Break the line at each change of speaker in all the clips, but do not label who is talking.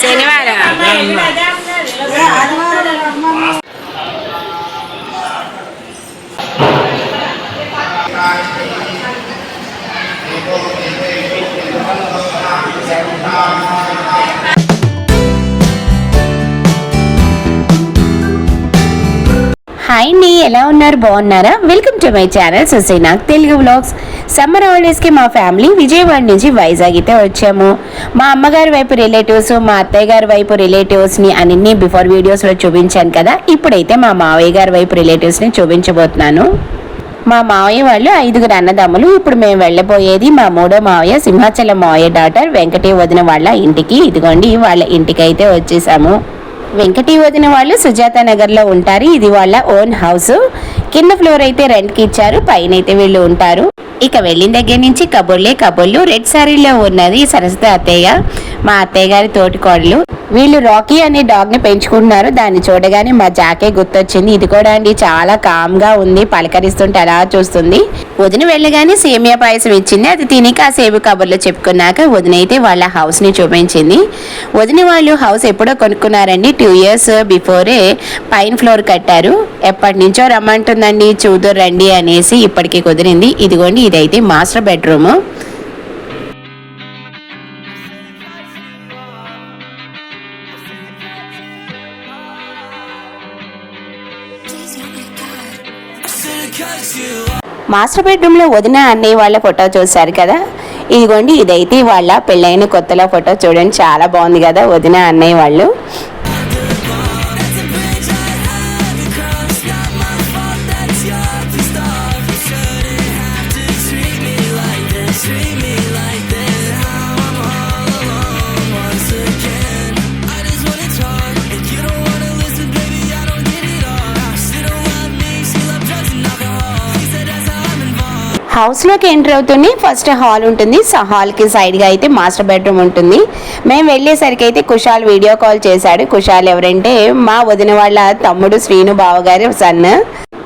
శనివారం హాయ్ అండి ఎలా ఉన్నారు? బాగున్నారా? Welcome to my channel Susainak Telugu vlogs summer హాలిడేస్కి మా ఫ్యామిలీ విజయవాడ నుంచి వైజాగ్ అయితే వచ్చాము. మా అమ్మగారి వైపు రిలేటివ్స్ మా అత్తయ్య గారి వైపు రిలేటివ్స్ని అన్ని బిఫోర్ వీడియోస్లో చూపించాను కదా. ఇప్పుడైతే మా మావయ్య గారి వైపు రిలేటివ్స్ని చూపించబోతున్నాను. మా మావయ్య వాళ్ళు ఐదుగురు అన్నదమ్ములు. ఇప్పుడు మేము వెళ్ళబోయేది మా మూడో మావయ్య సింహాచలం మావయ్య డాటర్ వెంకటే వదిన వాళ్ళ ఇంటికి. ఇదిగోండి వాళ్ళ ఇంటికి అయితే వచ్చేసాము. వెంకటి వదిన వాళ్ళు సుజాత నగర్లో ఉంటారు. ఇది వాళ్ళ ఓన్ హౌస్. కింద ఫ్లోర్ అయితే రెంట్కి ఇచ్చారు. పైన అయితే వీళ్ళు ఉంటారు. ఇక వెళ్ళిన దగ్గర నుంచి కబుర్లే కబుర్లు. రెడ్ సారీలో ఉన్నది సరస్వతి అత్తయ్య. మా అత్తయ్య గారి తోటి కోడలు వీళ్ళు రాకీ అనే డాగ్ని పెంచుకుంటున్నారు. దాన్ని చూడగానే మా జాకే గుర్తొచ్చింది. ఇది కూడా అండి చాలా కామ్గా ఉంది. పలకరిస్తుంటే అలా చూస్తుంది. వదిన వెళ్ళగానే సేమియా పాయసం ఇచ్చింది. అది తిని కాసేపు కబుర్లో చెప్పుకున్నాక వదిన అయితే వాళ్ళ హౌస్ని చూపించింది. వదిన వాళ్ళు హౌస్ ఎప్పుడో కొనుక్కున్నారండి. టూ ఇయర్స్ బిఫోరే పైన ఫ్లోర్ కట్టారు. ఎప్పటి నుంచో రమ్మంటుందండి. చూదురు రండి అనేసి ఇప్పటికి కుదిరింది. ఇదిగోండి ఇదైతే మాస్టర్ బెడ్రూమ్ మాస్టర్ బెడ్రూమ్లో వదిన అన్నయ్య వాళ్ళ ఫోటో చూశారు కదా? ఇదిగోండి ఇదైతే వాళ్ళ పెళ్ళైన కొత్తలో ఫోటో చూడండి చాలా బాగుంది కదా వదిన అన్నయ్య వాళ్ళు. హౌస్లోకి ఎంటర్ అవుతుంది. ఫస్ట్ హాల్ ఉంటుంది. సో హాల్కి సైడ్గా అయితే మాస్టర్ బెడ్రూమ్ ఉంటుంది. మేము వెళ్ళేసరికి అయితే కుషాల్ వీడియో కాల్ చేశాడు. కుషాల్ ఎవరంటే మా వదిన వాళ్ళ తమ్ముడు శ్రీను బావగారి సన్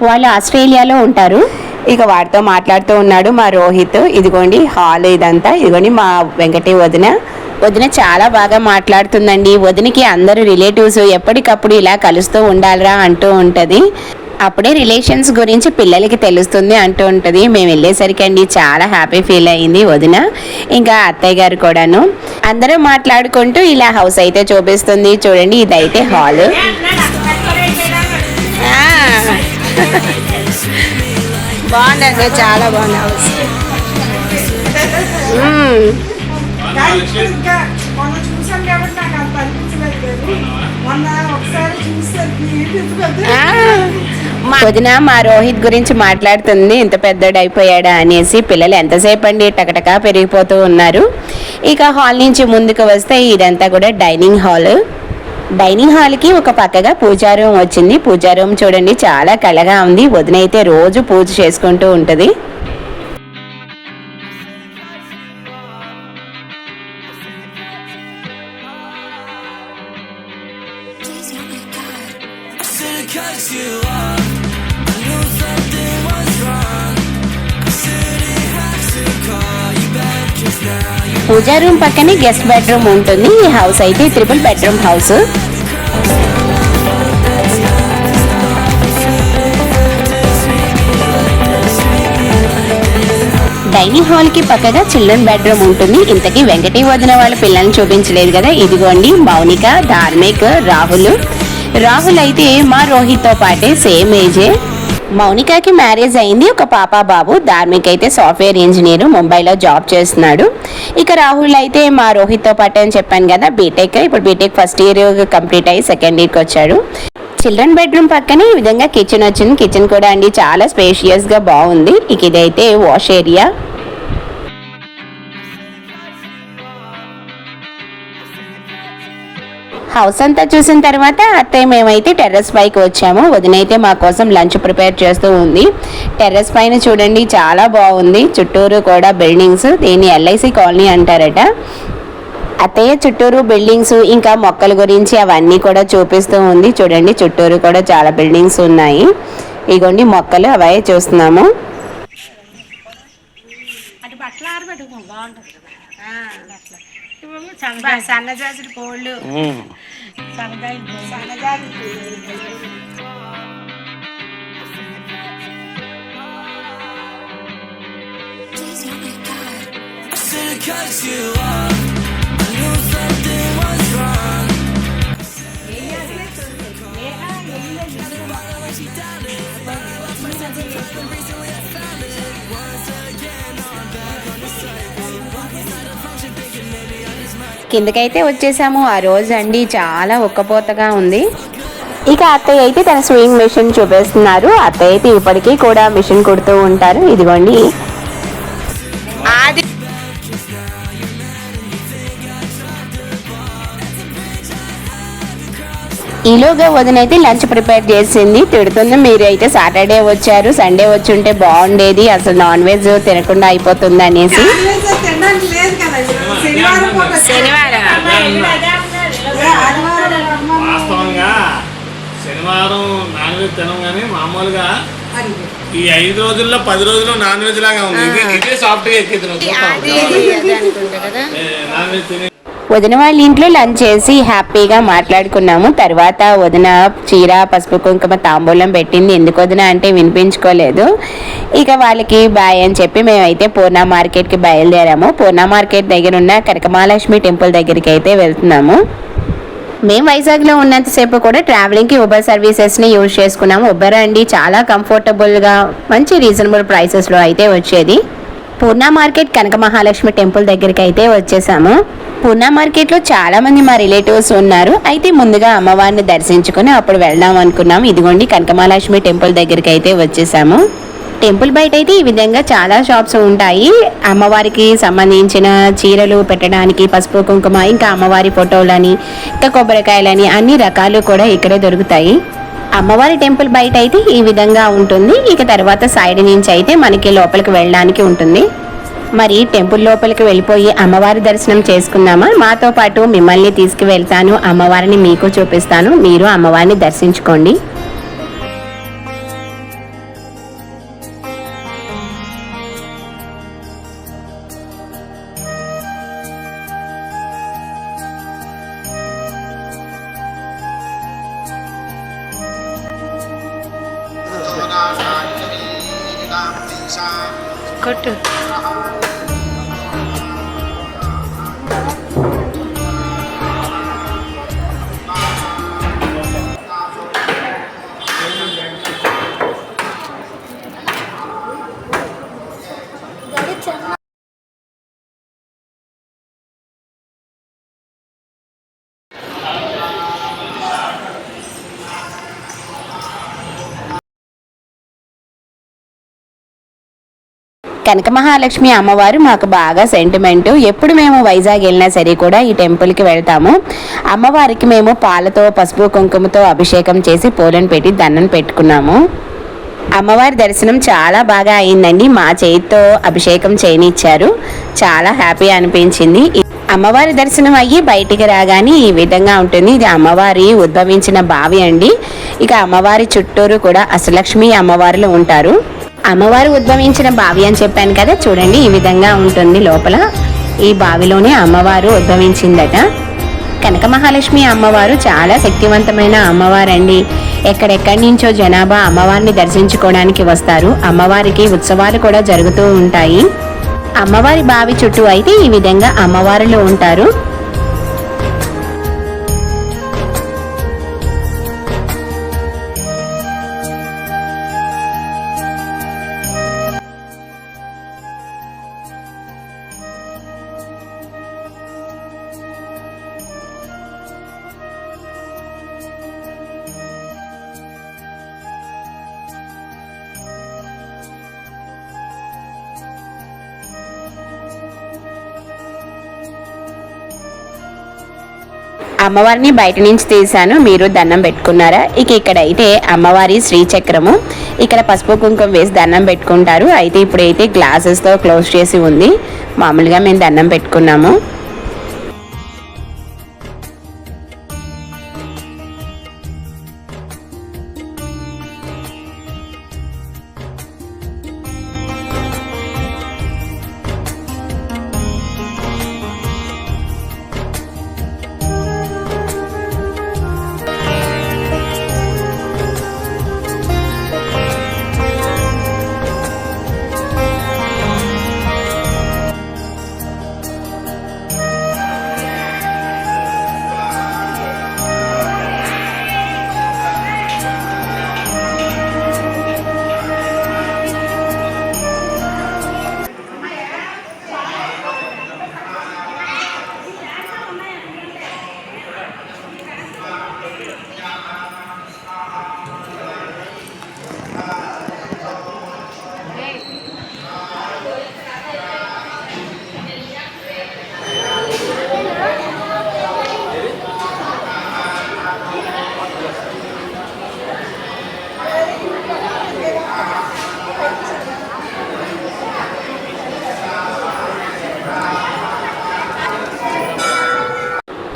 వాళ్ళు ఆస్ట్రేలియాలో ఉంటారు. ఇక వాడితో మాట్లాడుతూ ఉన్నాడు మా రోహిత్. ఇదిగోండి హాల్ ఇదంతా. ఇదిగోండి మా వెంకటే వదిన. వదిన చాలా బాగా మాట్లాడుతుందండి. వదినకి అందరూ రిలేటివ్స్ ఎప్పటికప్పుడు ఇలా కలుస్తూ ఉండాలిరా అంటూ ఉంటుంది. అప్పుడే రిలేషన్స్ గురించి పిల్లలకి తెలుస్తుంది అంటూ ఉంటుంది. మేము వెళ్ళేసరికి అండి చాలా హ్యాపీ ఫీల్ అయింది వదిన ఇంకా అత్తయ్య గారు కూడాను. అందరూ మాట్లాడుకుంటూ ఇలా హౌస్ అయితే చూపిస్తుంది. చూడండి ఇదైతే హాల్. బాగుందండి చాలా బాగుంది హౌస్.
మొన్న ఒకసారి
చూస్తే వదిన మా రోహిత్ గురించి మాట్లాడుతుంది. ఇంత పెద్దోడు అయిపోయాడా అనేసి పిల్లలు ఎంతసేపు అండి టకటకా పెరిగిపోతూ ఉన్నారు. ఇక హాల్ నుంచి ముందుకు వస్తే ఇదంతా కూడా డైనింగ్ హాల్. డైనింగ్ హాల్కి ఒక పక్కగా పూజా రూమ్ వచ్చింది. పూజా రూమ్ చూడండి చాలా కళగా ఉంది. వదిన అయితే రోజు పూజ చేసుకుంటూ ఉంటుంది.
Cause you
are puja room పక్కనే గెస్ట్ బెడ్రూమ్ ఉంటుంది. ఈ హౌస్ అయితే త్రిపుల్ బెడ్రూమ్ హౌస్. డైనింగ్ హాల్కి పక్కగా చిల్డ్రన్ బెడ్రూమ్ ఉంటుంది. ఇంతకీ వెంకటి వదిన వాళ్ళ పిల్లల్ని చూపించలేదు కదా. ఇదిగోండి మౌనిక ధార్మిక్ రాహుల్. రాహుల్ అయితే మా రోహిత్తో పాటే సేమ్ ఏజే. మౌనికకి మ్యారేజ్ అయింది. ఒక పాప బాబు ధార్మిక్ అయితే సాఫ్ట్వేర్ ఇంజనీర్ ముంబైలో జాబ్ చేస్తున్నాడు. ఇక రాహుల్ అయితే మా రోహిత్తో పాటు అని చెప్పాను కదా బీటెక్ ఇప్పుడు బీటెక్ ఫస్ట్ ఇయర్ కంప్లీట్ అయ్యి సెకండ్ ఇయర్కి వచ్చాడు. చిల్డ్రన్ బెడ్రూమ్ పక్కనే ఈ విధంగా కిచెన్ వచ్చింది. కిచెన్ కూడా అండి చాలా స్పేషియస్గా బాగుంది. ఇక ఇదైతే వాష్ ఏరియా. హౌస్ అంతా చూసిన తర్వాత అత్తయ్య మేమైతే టెర్రస్ పైకి వచ్చాము. వదినైతే మా కోసం లంచ్ ప్రిపేర్ చేస్తూ ఉంది. టెర్రస్ పైన చూడండి చాలా బాగుంది. చుట్టూరు కూడా బిల్డింగ్స్ దీన్ని ఎల్ఐసి కాలనీ అంటారట. అత్తయ్య చుట్టూరు బిల్డింగ్స్ ఇంకా మొక్కల గురించి అవన్నీ కూడా చూపిస్తూ ఉంది. చూడండి చుట్టూరు కూడా చాలా బిల్డింగ్స్ ఉన్నాయి. ఇగోండి మొక్కలు అవే చూస్తున్నాము.
అటు సన్నజాజులు కోళ్ళు సన్నజాజులు
I should've cut you off. I knew something
కిందకైతే వచ్చేసాము. ఆ రోజు అండి చాలా ఉక్కపోతగా ఉంది. ఇక అత్తయ్య అయితే తన స్వింగ్ మిషన్ చూపిస్తున్నారు. అత్తయ్య అయితే ఇప్పటికీ కూడా మిషన్ కుడుతూ ఉంటారు. ఇదిగోండి.
ఆది
ఈలోగా వదిన అయితే లంచ్ ప్రిపేర్ చేసింది. తిడుతుంది. మీరు అయితే సాటర్డే వచ్చారు. సండే వచ్చి ఉంటే బాగుండేది. అసలు నాన్ వెజ్ తినకుండా అయిపోతుంది అనేసి.
తినడానికి లేదు కదా శనివారం.
వాస్తవంగా శనివారం నాన్ వెజ్ తినం కానీ మామూలుగా. ఈ ఐదు రోజుల్లో పది రోజులు నాన్ వెజ్ లాగా ఉంది ఇది ఇదే సాఫ్ట్గా ఎక్కింది నాన్ వెజ్ తిని
వదిన వాళ్ళ ఇంట్లో లంచ్ చేసి హ్యాపీగా మాట్లాడుకున్నాము. తర్వాత వదిన చీర పసుపు కుంకుమ తాంబూలం పెట్టింది. ఎందుకు వదిన అంటే వినిపించుకోలేదు. ఇక వాళ్ళకి బాయ్ అని చెప్పి మేమైతే పూర్ణ మార్కెట్కి బయలుదేరాము. పూర్ణ మార్కెట్ దగ్గర ఉన్న కనకమహాలక్ష్మి టెంపుల్ దగ్గరికి అయితే వెళ్తున్నాము. మేము వైజాగ్లో ఉన్నంతసేపు కూడా ట్రావెలింగ్కి ఉబర్ సర్వీసెస్ని యూజ్ చేసుకున్నాము. ఉబర్ అండి చాలా కంఫర్టబుల్గా మంచి రీజనబుల్ ప్రైసెస్లో అయితే వచ్చేది. పూర్ణ మార్కెట్ కనక మహాలక్ష్మి టెంపుల్ దగ్గరికి అయితే వచ్చేసాము. పూర్ణ మార్కెట్లో చాలామంది మా రిలేటివ్స్ ఉన్నారు. అయితే ముందుగా అమ్మవారిని దర్శించుకుని అప్పుడు వెళ్దాం అనుకున్నాం. ఇదిగోండి కనక మహాలక్ష్మి టెంపుల్ దగ్గరికి అయితే వచ్చేసాము. టెంపుల్ బయట అయితే ఈ విధంగా చాలా షాప్స్ ఉంటాయి. అమ్మవారికి సంబంధించిన చీరలు పెట్టడానికి పసుపు కుంకుమ ఇంకా అమ్మవారి ఫోటోలని ఇంకా కొబ్బరికాయలని అన్ని రకాలు కూడా ఇక్కడే దొరుకుతాయి. అమ్మవారి టెంపుల్ బయట అయితే ఈ విధంగా ఉంటుంది. ఇక తర్వాత సైడ్ నుంచి అయితే మనకి లోపలికి వెళ్ళడానికి ఉంటుంది. మరి టెంపుల్ లోపలికి వెళ్ళిపోయి అమ్మవారి దర్శనం చేసుకుందామా? మాతో పాటు మిమ్మల్ని తీసుకువెళ్తాను. అమ్మవారిని మీకు చూపిస్తాను. మీరు అమ్మవారిని దర్శించుకోండి.
કટ
కనక మహాలక్ష్మి అమ్మవారు మాకు బాగా సెంటిమెంట్ ఎప్పుడు మేము వైజాగ్ వెళ్ళినా సరే కూడా ఈ టెంపుల్కి వెళ్తాము. అమ్మవారికి మేము పాలతో పసుపు కుంకుమతో అభిషేకం చేసి పూలను పెట్టి దండం పెట్టుకున్నాము. అమ్మవారి దర్శనం చాలా బాగా అయిందండి. మా చేతితో అభిషేకం చేయనిచ్చారు. చాలా హ్యాపీ అనిపించింది. అమ్మవారి దర్శనం అయ్యి బయటికి రాగానే ఈ విధంగా ఉంటుంది. ఇది అమ్మవారి ఉద్భవించిన బావి అండి. ఇక అమ్మవారి చుట్టూరు కూడా అష్టలక్ష్మి అమ్మవారులు ఉంటారు. అమ్మవారు ఉద్భవించిన బావి అని చెప్పాను కదా చూడండి ఈ విధంగా ఉంటుంది లోపల. ఈ బావిలోనే అమ్మవారు ఉద్భవించిందట. కనక మహాలక్ష్మి అమ్మవారు చాలా శక్తివంతమైన అమ్మవారండి. ఎక్కడెక్కడి నుంచో జనాభా అమ్మవారిని దర్శించుకోవడానికి వస్తారు. అమ్మవారికి ఉత్సవాలు కూడా జరుగుతూ ఉంటాయి. అమ్మవారి బావి చుట్టూ అయితే ఈ విధంగా అమ్మవారులు ఉంటారు. అమ్మవారిని బయట నుంచి తీశాను. మీరు దండం పెట్టుకున్నారా? ఇక ఇక్కడ అయితే అమ్మవారి శ్రీచక్రము. ఇక్కడ పసుపు కుంకుమ వేసి దండం పెట్టుకుంటారు. అయితే ఇప్పుడైతే గ్లాసెస్తో క్లోజ్ చేసి ఉంది. మామూలుగా మేము దండం పెట్టుకున్నాము. Yeah.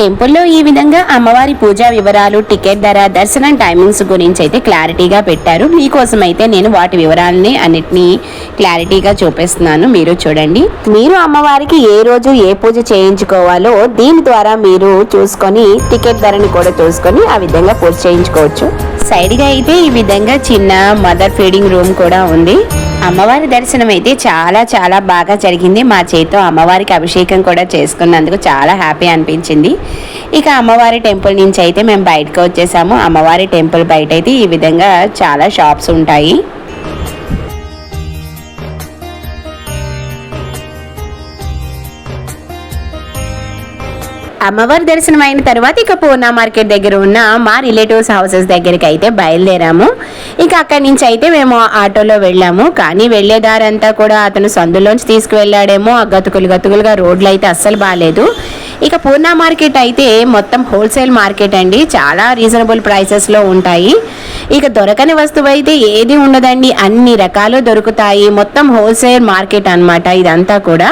టెంపుల్లో ఈ విధంగా అమ్మవారి పూజా వివరాలు టికెట్ ధర దర్శనం టైమింగ్స్ గురించి అయితే క్లారిటీగా పెట్టారు. మీకోసం అయితే నేను వాటి వివరాలని అన్నిటినీ క్లారిటీగా చూపిస్తున్నాను. మీరు చూడండి. మీరు అమ్మవారికి ఏ రోజు ఏ పూజ చేయించుకోవాలో దీని ద్వారా మీరు చూసుకొని టికెట్ ధరని కూడా చూసుకొని ఆ విధంగా పూజ చేయించుకోవచ్చు. సైడ్గా అయితే ఈ విధంగా చిన్న మదర్ ఫీడింగ్ రూమ్ కూడా ఉంది. అమ్మవారి దర్శనం అయితే చాలా చాలా బాగా జరిగింది. మా చేతితో అమ్మవారికి అభిషేకం కూడా చేసుకున్నందుకు చాలా హ్యాపీ అనిపించింది. ఇక అమ్మవారి టెంపుల్ నుంచి అయితే మేము బయటకు వచ్చేసాము. అమ్మవారి టెంపుల్ బయట అయితే ఈ విధంగా చాలా షాప్స్ ఉంటాయి. అమ్మవారి దర్శనం అయిన తర్వాత ఇక పూర్ణ మార్కెట్ దగ్గర ఉన్న మా రిలేటివ్స్ హౌసెస్ దగ్గరికి అయితే బయలుదేరాము. ఇక అక్కడి నుంచి అయితే మేము ఆటోలో వెళ్ళాము. కానీ వెళ్ళే దారంతా కూడా అతను సందులోంచి తీసుకువెళ్ళాడేమో. ఆ గతుకులు గతుకులుగా రోడ్లు అయితే అస్సలు బాగాలేదు ఇక పూర్ణ మార్కెట్ అయితే మొత్తం హోల్సేల్ మార్కెట్ అండి. చాలా రీజనబుల్ ప్రైసెస్లో ఉంటాయి. ఇక దొరకని వస్తువు అయితే ఏది ఉండదండి. అన్ని రకాలు దొరుకుతాయి. మొత్తం హోల్సేల్ మార్కెట్ అన్నమాట ఇదంతా కూడా.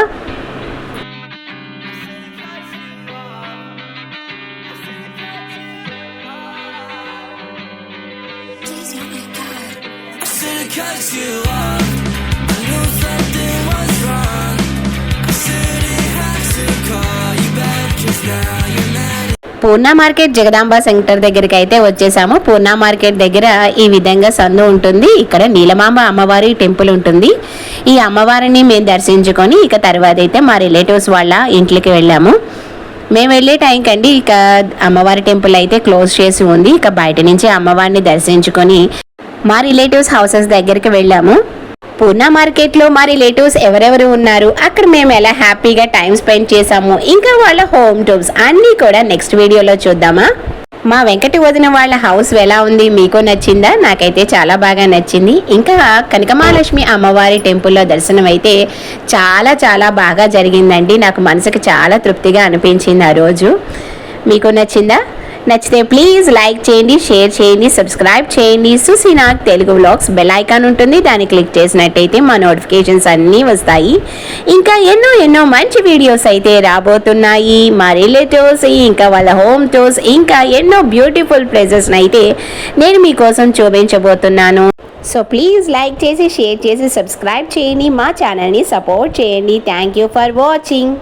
పూర్ణ మార్కెట్ జగదాంబ సెంటర్ దగ్గరికి అయితే వచ్చేసాము. పూర్ణ మార్కెట్ దగ్గర ఈ విధంగా సందు ఉంటుంది. ఇక్కడ నీలమాంబ అమ్మవారి టెంపుల్ ఉంటుంది. ఈ అమ్మవారిని మేము దర్శించుకొని ఇక తర్వాత అయితే మా రిలేటివ్స్ వాళ్ళ ఇంట్లోకి వెళ్ళాము. మేము వెళ్ళే టైంకి అండి ఇక అమ్మవారి టెంపుల్ అయితే క్లోజ్ చేసి ఉంది. ఇక బయట నుంచి అమ్మవారిని దర్శించుకొని మా రిలేటివ్స్ హౌసెస్ దగ్గరికి వెళ్ళాము. పూర్ణ మార్కెట్లో మా రిలేటివ్స్ ఎవరెవరు ఉన్నారు? అక్కడ మేము ఎలా హ్యాపీగా టైం స్పెండ్ చేసాము ఇంకా వాళ్ళ హోమ్ టూర్స్ అన్నీ కూడా నెక్స్ట్ వీడియోలో చూద్దామా? మా వెంకటి వదిన వాళ్ళ హౌస్ ఎలా ఉంది? మీకు నచ్చిందా? నాకైతే చాలా బాగా నచ్చింది. ఇంకా కనకమహాలక్ష్మి అమ్మవారి టెంపుల్లో దర్శనం అయితే చాలా చాలా బాగా జరిగిందండి. నాకు మనసుకు చాలా తృప్తిగా అనిపించింది ఆ రోజు. మీకు నచ్చిందా? నచ్చితే ప్లీజ్ లైక్ చేయండి షేర్ చేయండి సబ్స్క్రైబ్ చేయండి. Susinak Telugu vlogs bell icon ఉంటుంది. దాన్ని క్లిక్ చేసినట్టయితే మా నోటిఫికేషన్స్ అన్నీ వస్తాయి. ఇంకా ఎన్నో ఎన్నో మంచి వీడియోస్ అయితే రాబోతున్నాయి. మా రిలేటివ్స్ ఇంకా వాళ్ళ హోమ్ టూర్స్ ఇంకా ఎన్నో బ్యూటిఫుల్ ప్లేసెస్ని అయితే నేను మీకోసం చూపించబోతున్నాను. సో ప్లీజ్ లైక్ చేసి షేర్ చేసి సబ్స్క్రైబ్ చేయండి. మా ఛానల్ని సపోర్ట్ చేయండి. Thank you for watching